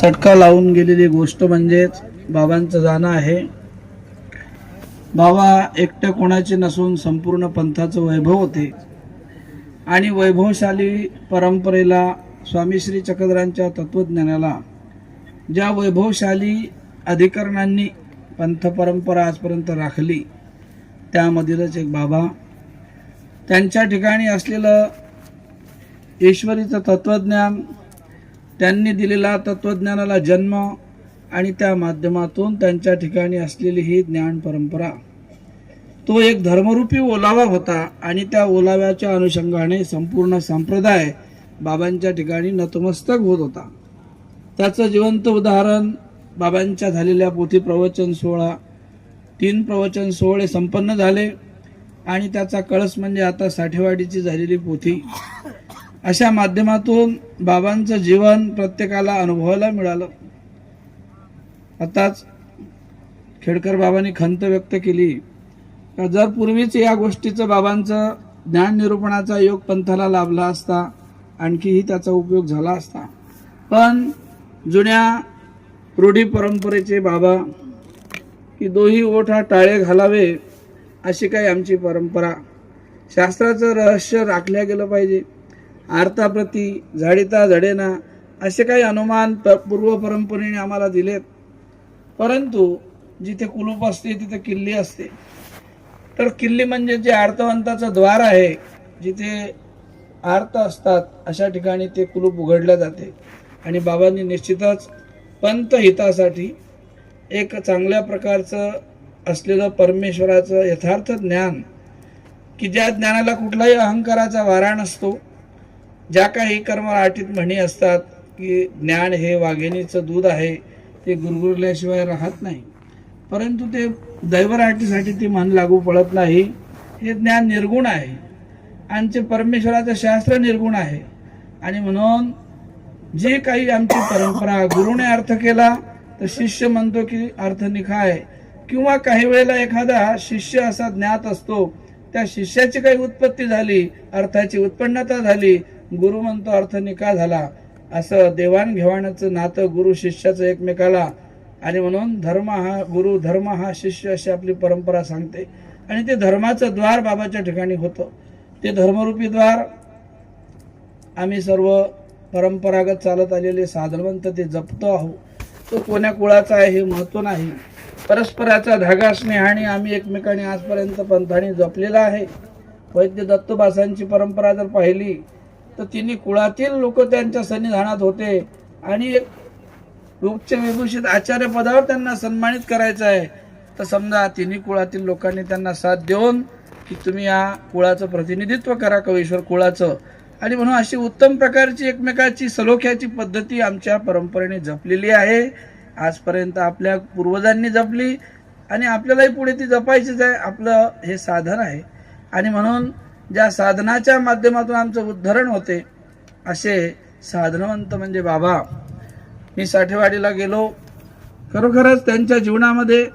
चटका लावून गेलेली गोष्ट म्हणजेच बाबांचं जाणं आहे. बाबा एकट्या कोणाचे नसून संपूर्ण पंथाचं वैभव होते. आणि वैभवशाली परंपरेला स्वामी श्री चक्रधरांच्या तत्वज्ञानाला ज्या वैभवशाली अधिकरणांनी पंथ परंपरा आजपर्यंत राखली त्यामधीलच एक बाबा. त्यांच्या ठिकाणी असलेलं ईश्वरीचं तत्वज्ञान त्यांनी दिलेला तत्वज्ञानाला जन्म आणि त्या माध्यमातून त्यांच्या ठिकाणी असलेली ही ज्ञान परंपरा. तो एक धर्मरूपी ओलावा होता आणि त्या ओलाव्याच्या अनुषंगाने संपूर्ण संप्रदाय बाबांच्या ठिकाणी नतमस्तक होत होता. त्याचं जिवंत उदाहरण बाबांच्या झालेल्या पोथी प्रवचन सोहळा तीन प्रवचन सोहळे संपन्न झाले आणि त्याचा कळस म्हणजे आता साठेवाडीची झालेली पोथी. अशा माध्यमातून बाबांचं जीवन प्रत्येकाला अनुभवायला मिळालं. आताच खेडकर बाबांनी खंत व्यक्त केली. का जर पूर्वीच या गोष्टीचं बाबांचं ज्ञान निरूपणाचा योग पंथाला लाभला असता आणखीही त्याचा उपयोग झाला असता. पण जुन्या रूढी परंपरेचे बाबा की दोही ओठ हा टाळे घालावे अशी काही आमची परंपरा. शास्त्राचं रहस्य राखल्या गेलं पाहिजे. आर्ताप्रती झाडिता झडेना असे काही अनुमान प- पूर्व परंपरेने आम्हाला दिलेत. परंतु जिथे कुलूप असते तिथे किल्ली असते. तर किल्ली म्हणजे जे आर्तवंताचं द्वार आहे जिथे आर्त असतात अशा ठिकाणी ते कुलूप उघडलं जाते. आणि बाबांनी निश्चितच पंत हितासाठी एक चांगल्या प्रकारचं असलेलं परमेश्वराचं यथार्थ ज्ञान की ज्या ज्ञानाला कुठलाही अहंकाराचा वारा नसतो ज्या काही कर्म आटीत म्हणी असतात की ज्ञान हे वाघिणीचं दूध आहे ते गुरगुरल्याशिवाय राहत नाही. परंतु ते दैवराटीसाठी ती मन लागू पडत नाही. हे ज्ञान निर्गुण आहे. आमचे परमेश्वराचं शास्त्र निर्गुण आहे. आणि म्हणून जे काही आमची परंपरा गुरुने अर्थ केला तर शिष्य म्हणतो की अर्थ निखाय. किंवा काही वेळेला एखादा शिष्य असा ज्ञात असतो त्या शिष्याची काही उत्पत्ती झाली अर्थाची उत्पन्नता झाली गुरु म्हणतो अर्थ निका झाला. असं देवाणघेवाणाचं नातं गुरु शिष्याचं एकमेकाला. आणि म्हणून धर्म हा गुरु धर्म हा शिष्य अशी आपली परंपरा सांगते. आणि ते धर्माचं द्वार बाबाच्या ठिकाणी होतं. ते धर्मरूपी द्वार. आम्ही सर्व परंपरागत चालत आलेले साधनवंत ते जपतो आहोत तो कोण्या कुळाचा आहे हे महत्त्व नाही. परस्पराचा धागा स्नेहाने आम्ही एकमेकांनी आजपर्यंत पंथाने जपलेला आहे. वैद्य दत्तोबासांची परंपरा जर पाहिली तर तिन्ही कुळातील लोक त्यांच्या सन्निधानात होते. आणि एक उच्च विभूषित आचार्य पदावर त्यांना सन्मानित करायचं आहे. तर समजा तिन्ही कुळातील लोकांनी त्यांना साथ देऊन की तुम्ही या कुळाचं प्रतिनिधित्व करा कवेश्वर कुळाचं. आणि म्हणून अशी उत्तम प्रकारची एकमेकाची सलोख्याची पद्धती आमच्या परंपरेने जपलेली आहे. आजपर्यंत आपल्या पूर्वजांनी जपली आणि आपल्यालाही पुढे ती जपायचीच आहे. आपलं हे साधन आहे. आणि म्हणून ज्या साधनाच्या माध्यमातून आमचं उद्धरण होते असे साधनवंत म्हणजे बाबा. मी साठेवाडीला गेलो. खरोखरच त्यांच्या जीवनामध्ये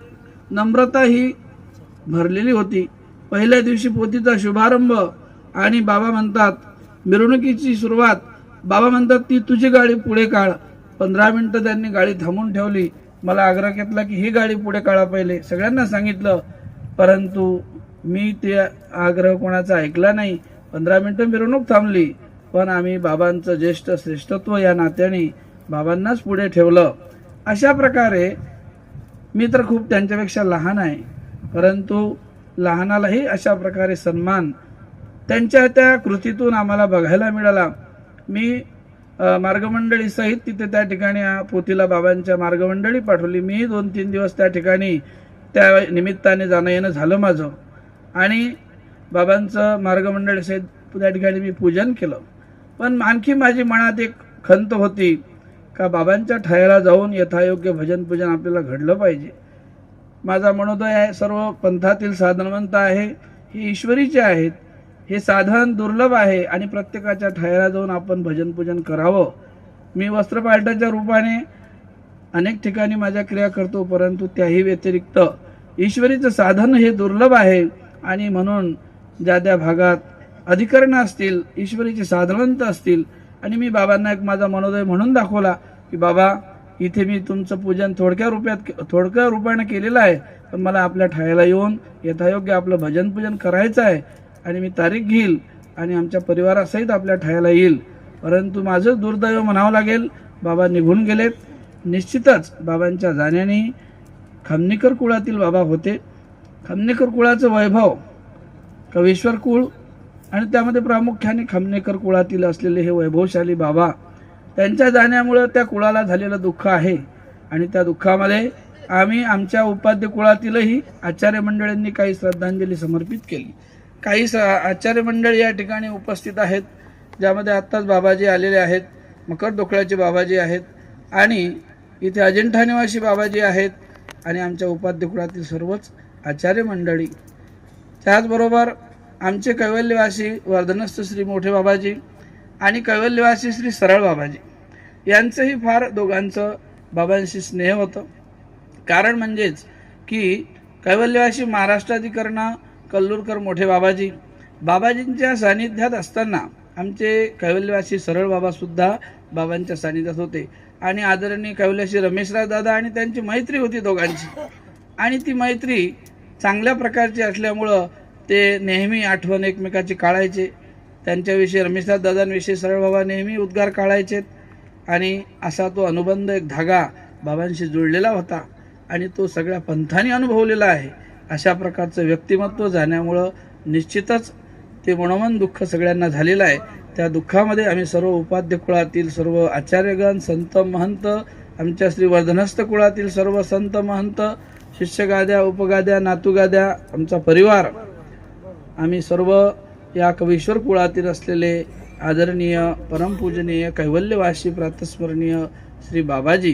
नम्रता ही भरलेली होती. पहिल्या दिवशी पोथीचा शुभारंभ आणि बाबा म्हणतात मिरवणुकीची सुरुवात. बाबा म्हणतात ती तुझी गाडी पुढे काढ. पंधरा मिनटं त्यांनी गाडी थांबून ठेवली. मला आग्रह घेतला की ही गाडी पुढे काढा पहिले. सगळ्यांना सांगितलं. परंतु मी ते आग्रह कोणाचा ऐकला नाही. पंधरा मिनिटं मिरवणूक थांबली. पण आम्ही बाबांचं ज्येष्ठ श्रेष्ठत्व या नात्याने बाबांनाच पुढे ठेवलं. अशा प्रकारे मी तर खूप त्यांच्यापेक्षा लहान आहे. परंतु लहानालाही अशा प्रकारे सन्मान त्यांच्या त्या कृतीतून आम्हाला बघायला मिळाला. मी मार्गमंडळीसहित मार्गमंडळी सहित तिथे त्या ठिकाणी पोतीला पोथीला बाबांच्या मार्गमंडळी पाठवली. मी दोन तीन दिवस त्या ठिकाणी त्या निमित्ताने जाणं येणं झालं माझं. आणि बाबांचं मार्गमंडळ असेल त्या ठिकाणी मी पूजन केलं. पण आणखी माझी मनात एक खंत होती का बाबांच्या ठायाला जाऊन यथायोग्य भजन पूजन आपल्याला घडलं पाहिजे. माझा मनोदय आहे सर्व पंथातील साधनवंत आहे हे ईश्वरीचे आहेत. हे साधन दुर्लभ आहे आणि प्रत्येकाच्या ठायाला जाऊन आपण भजन पूजन करावं. मी वस्त्रपालटाच्या रूपाने अनेक ठिकाणी माझ्या क्रिया करतो परंतु त्याही व्यतिरिक्त ईश्वरीचं साधन हे दुर्लभ आहे. आणि म्हणून ज्या त्या भागात अधिकरणं असतील ईश्वरीचे साधनवंत असतील आणि मी बाबांना एक माझा मनोदय म्हणून दाखवला की बाबा इथे मी तुमचं पूजन थोडक्या रुपयात थोडक्या रुपयानं केलेलं आहे पण मला आपल्या ठायाला येऊन यथायोग्य आपलं भजन पूजन करायचं आहे आणि मी तारीख घेईल आणि आमच्या परिवारासहित आपल्या ठायाला येईल. परंतु माझं दुर्दैव म्हणावं लागेल बाबा निघून गेलेत. निश्चितच बाबांच्या जाण्याने खमनीकर कुळातील बाबा होते. खमनेकर कुळाचं वैभव कवेश्वर कुळ आणि त्यामध्ये प्रामुख्याने खमनेकर कुळातील असलेले हे वैभवशाली बाबा त्यांच्या जाण्यामुळं त्या कुळाला झालेलं दुःख आहे. आणि त्या दुःखामध्ये आम्ही आमच्या उपाध्य कुळातीलही आचार्य मंडळींनी काही श्रद्धांजली समर्पित केली. काही स आचार्य मंडळ या ठिकाणी उपस्थित आहेत ज्यामध्ये आत्ताच बाबाजी आलेले आहेत मकर डोकळ्याचे बाबाजी आहेत आणि इथे अजिंठा निवासी बाबाजी आहेत आणि आमच्या उपाध्य कुळातील सर्वच आचार्य मंडळी. त्याचबरोबर आमचे कैवल्यवासी वर्धनस्थ श्री मोठे बाबाजी आणि कैवल्यवासी श्री सरळ बाबाजी यांचंही फार दोघांचं बाबांशी स्नेह होतं. कारण म्हणजेच की कैवल्यवासी महाराष्ट्राधिकरणा कल्लूरकर मोठे बाबाजी बाबाजींच्या सानिध्यात असताना आमचे कैवल्यवासी सरळ बाबासुद्धा बाबांच्या सानिध्यात होते. आणि आदरणीय कैवल्याशी रमेशराव दादा आणि त्यांची मैत्री होती दोघांची. आणि ती मैत्री चांगल्या प्रकारची असल्यामुळं ते नेहमी आठवण एकमेकाची काढायचे. त्यांच्याविषयी रमेशराव दादांविषयी सरळ बाबा नेहमी उद्गार काढायचेत. आणि असा तो अनुबंध एक धागा बाबांशी जुळलेला होता. आणि तो सगळ्या पंथांनी अनुभवलेला आहे. अशा प्रकारचं व्यक्तिमत्व जाण्यामुळं निश्चितच ते मनोमन दुःख सगळ्यांना झालेलं आहे. त्या दुःखामध्ये आम्ही सर्व उपाध्य कुळातील सर्व आचार्यगण संत महंत आमच्या श्री वर्धनस्थ कुळातील सर्व संत महंत शिष्यगाद्या उपगाद्या नातूगाद्या आमचा परिवार. आम्ही सर्व या कवीश्वर कुळातील असलेले आदरणीय परमपूजनीय कैवल्यवासी प्रातस्मरणीय श्री बाबाजी.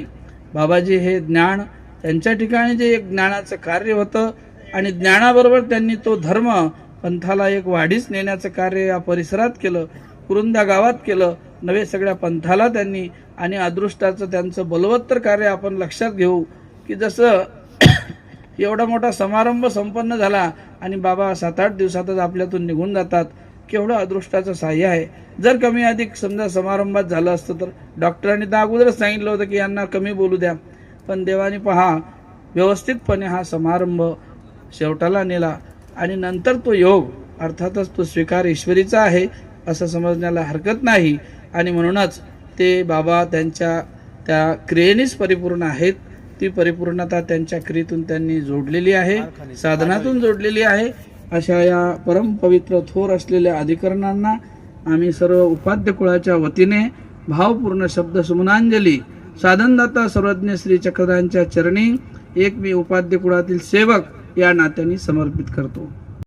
बाबाजी हे ज्ञान त्यांच्या ठिकाणी जे एक ज्ञानाचं कार्य होतं आणि ज्ञानाबरोबर त्यांनी तो धर्म पंथाला एक वाढीस नेण्याचं कार्य या परिसरात केलं कुरुंदा गावात केलं नवे सगळ्या पंथाला त्यांनी आणि अदृष्टाचं त्यांचं बलवत्तर कार्य आपण लक्षात घेऊ की जसं एवढा मोठा समारंभ संपन्न झाला आणि बाबा सात आठ दिवसातच आपल्यातून निघून जातात. केवढं अदृष्टाचं सहाय्य आहे. जर कमी अधिक समजा समारंभात झालं असतं तर डॉक्टरांनी तर अगोदरच सांगितलं होतं की यांना कमी बोलू द्या. पण देवाने पहा व्यवस्थितपणे हा समारंभ शेवटाला नेला आणि नंतर तो योग अर्थातच तो स्वीकार ईश्वरीचा आहे असं समजण्याला हरकत नाही. आणि म्हणूनच ते बाबा त्यांच्या त्या क्रियेनेच परिपूर्ण आहेत. ती परिपूर्णता त्यांच्या क्रियेतून त्यांनी जोडलेली आहे साधनातून जोडलेली आहे. अशा या परमपवित्र थोर असलेल्या अधिकरणांना आम्ही सर्व उपाध्य कुळाच्या वतीने भावपूर्ण शब्द सुमनांजली साधनदाता सर्वज्ञ श्री चक्रधांच्या चरणी एक मी उपाध्य कुळातील सेवक या नात्याने समर्पित करतो.